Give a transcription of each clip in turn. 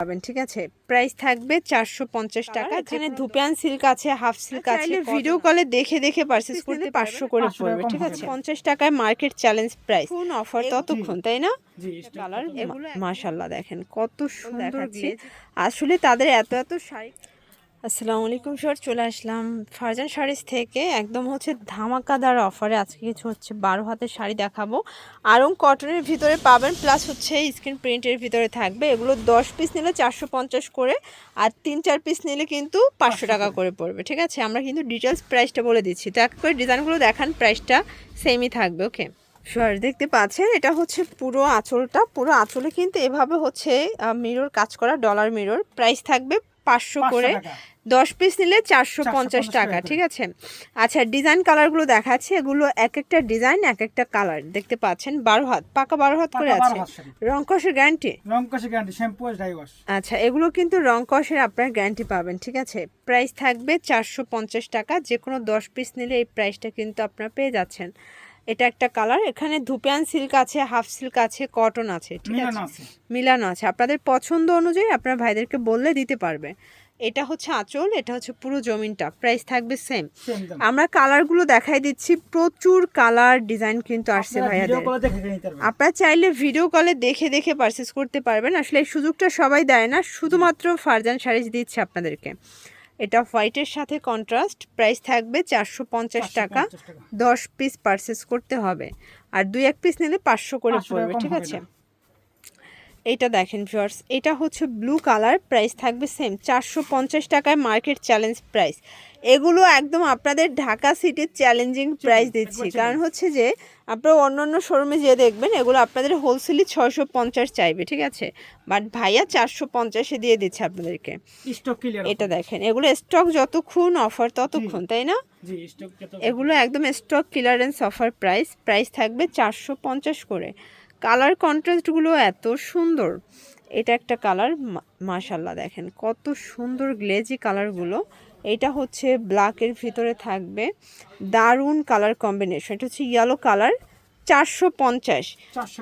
পাবেন ঠিক আছে? প্রাইস থাকবে চারশো পঞ্চাশ টাকা এখানে ধুপিয়ান সিল্ক আছে হাফ সিল্ক আছে ভিডিও কলে দেখে দেখে পারচেস করতে পাঁচশো করে 500 পড়বে ঠিক আছে? পঞ্চাশ টাকায় মার্কেট চ্যালেঞ্জ প্রাইস কোন অফার ততক্ষণ তাই না? জি কালার মাশাল্লাহ দেখেন কত সুন্দর দেখাচ্ছে আসলে তাদের এত এত শাড়ি আসসালামু আলাইকুম স্যার চলে আসলাম ফারজান শাড়িজ থেকে। একদম হচ্ছে ধামাকাদার অফারে। আজকে কিছু হচ্ছে বারো হাতের শাড়ি দেখাবো। আরং কটনের ভিতরে পাবেন প্লাস হচ্ছে স্ক্রিন প্রিন্টের ভিতরে থাকবে। এগুলো দশ পিস নিলে চারশো পঞ্চাশ করে আর তিন চার পিস নিলে কিন্তু পাঁচশো টাকা করে পড়বে। ঠিক আছে? আমরা কিন্তু ডিটেলস প্রাইসটা বলে দিচ্ছি। তো এক করে ডিজাইনগুলো দেখান প্রাইসটা সেমই থাকবে ওকে শর দেখতে পাচ্ছেন এটা হচ্ছে পুরো আঁচলটা। পুরো আঁচলে কিন্তু এভাবে হচ্ছে মিরর কাজ করা ডলার মিরর প্রাইস থাকবে পাঁচশো করে দশ পিস নিলে চারশো পঞ্চাশ টাকা ঠিক আছে? আচ্ছা ডিজাইন কালারগুলো দেখাচ্ছে। এগুলো এক একটা ডিজাইন এক একটা কালার। দেখতে পাচ্ছেন বারো হাত পাকা বারো হাত করে আছে। 12 হাত শাড়ি। রং কষের গ্যারান্টি রং কষে গ্যারান্টি শ্যাম্পু আচ্ছা এগুলো কিন্তু রং কষের আপনার গ্যারান্টি পাবেন ঠিক আছে? প্রাইস থাকবে চারশো পঞ্চাশ টাকা যে কোনো দশ পিস নিলে এই প্রাইসটা কিন্তু আপনারা পেয়ে যাচ্ছেন। এটা একটা কালার। এখানে ধুপিয়ান সিল্ক আছে হাফ সিল্ক আছে কটন আছে ঠিক আছে? মিলানো আছে। আপনাদের পছন্দ অনুযায়ী আপনার ভাইদেরকে বললে দিতে পারবে। এটা হচ্ছে আঁচল এটা হচ্ছে পুরো জমিনটা। প্রাইস থাকবে সেম। আমরা কালারগুলো দেখাই দিচ্ছি। প্রচুর কালার ডিজাইন কিন্তু আসছে ভাইয়াদের। আপনারা চাইলে ভিডিও কলে দেখে দেখে পারচেস করতে পারবেন। আসলে এই সুযোগটা সবাই দেয় না। শুধুমাত্র ফারজান শাড়িজ দিচ্ছে আপনাদেরকে। এটা হোয়াইটের সাথে কন্ট্রাস্ট। প্রাইস থাকবে চারশো পঞ্চাশ টাকা। দশ পিস পারচেস করতে হবে। আর দুই এক পিস নিলে পাঁচশো করে পড়বে ঠিক আছে? এটা দেখেন ভিউয়ার্স এটা হচ্ছে ব্লু কালার প্রাইস থাকবে সেম চারশো পঞ্চাশ টাকায় মার্কেট চ্যালেঞ্জ প্রাইস এগুলো একদম আপনাদের ঢাকা সিটির চ্যালেঞ্জিং প্রাইস দিচ্ছি। কারণ হচ্ছে যে আপনারা অন্য অন্য শোরুমে যেয়ে দেখবেন এগুলো আপনাদের হোলসেলই ছয়শো পঞ্চাশ চাইবে ঠিক আছে? বাট ভাইয়া চারশো পঞ্চাশে দিয়ে দিচ্ছে আপনাদেরকে। স্টক এটা দেখেন এগুলো স্টক যতক্ষণ অফার ততক্ষণ তাই না? এগুলো একদম stock clearance offer price price থাকবে চারশো পঞ্চাশ করে। কালার কন্ট্রাস্টগুলো এত সুন্দর। এটা একটা কালার মাশাল্লাহ দেখেন। কত সুন্দর গ্লেজি কালারগুলো। এটা হচ্ছে ব্ল্যাকের ভিতরে থাকবে। দারুণ কালার কম্বিনেশন এটা হচ্ছে ইয়েলো কালার চারশো পঞ্চাশ।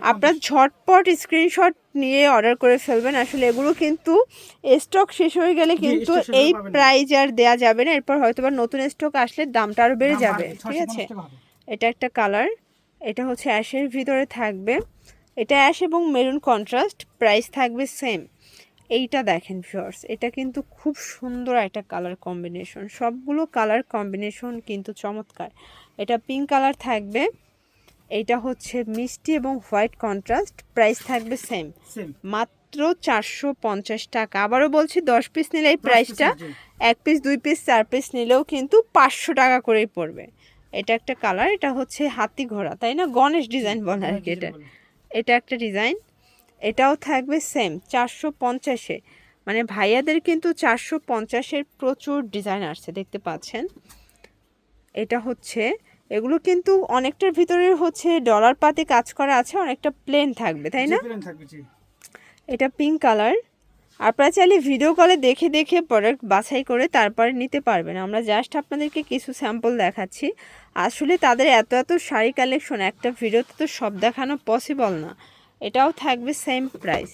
আপনার ঝটপট স্ক্রিনশট নিয়ে অর্ডার করে ফেলবেন। আসলে এগুলো কিন্তু স্টক শেষ হয়ে গেলে কিন্তু এই প্রাইজ আর দেয়া যাবে না। এরপর হয়তো বা নতুন স্টক আসলে দামটা আরও বেড়ে যাবে। ঠিক আছে? এটা একটা কালার। এটা হচ্ছে অ্যাশের ভিতরে থাকবে। এটা অ্যাশ এবং মেরুন কন্ট্রাস্ট প্রাইস থাকবে সেম এইটা দেখেন ভিউয়ার্স এটা কিন্তু খুব সুন্দর একটা কালার কম্বিনেশন সবগুলো কালার কম্বিনেশন কিন্তু চমৎকার। এটা পিঙ্ক কালার থাকবে এটা হচ্ছে মিষ্টি এবং হোয়াইট কন্ট্রাস্ট প্রাইস থাকবে সেম মাত্র চারশো পঞ্চাশ টাকা। আবারও বলছি দশ পিস নিলে এই প্রাইসটা এক পিস দুই পিস চার পিস নিলেও কিন্তু পাঁচশো টাকা করেই পড়বে। এটা একটা কালার এটা হচ্ছে হাতি ঘোড়া তাই না? গণেশ ডিজাইন বলে আর কি এটা। এটা একটা ডিজাইন। এটাও থাকবে সেম চারশো পঞ্চাশে। মানে ভাইয়াদের কিন্তু চারশো পঞ্চাশের প্রচুর ডিজাইন আসছে দেখতে পাচ্ছেন। এটা হচ্ছে এগুলো কিন্তু অনেকটার ভিতরে হচ্ছে ডলার পাতে কাজ করা আছে অনেকটা প্লেন থাকবে তাই না? এটা পিঙ্ক কালার আপনারা চাইলে ভিডিও কলে দেখে দেখে প্রোডাক্ট বাছাই করে তারপরে নিতে পারবেন। আমরা জাস্ট আপনাদেরকে কিছু স্যাম্পল দেখাচ্ছি। আসলে তাদের এত এত শাড়ি কালেকশন একটা ভিডিওতে তো সব দেখানো পসিবল না। এটাও থাকবে সেম প্রাইস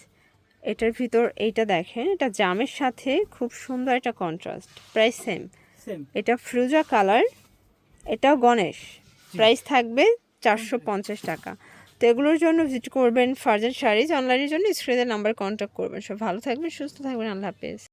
এটার ভিতর এইটা দেখেন এটা জামের সাথে খুব সুন্দর একটা কন্ট্রাস্ট প্রাইস সেম সেম এটা ফ্রুজা কালার এটাও গণেশ। প্রাইস থাকবে চারশো পঞ্চাশ টাকা। তো এগুলোর জন্য ভিজিট করবেন ফার্জান শাড়িজ অনলাইনের জন্য স্ক্রিনের নাম্বার কন্ট্যাক্ট করবেন। সব ভালো থাকবেন, সুস্থ থাকবেন। আল্লাহ হাফেজ।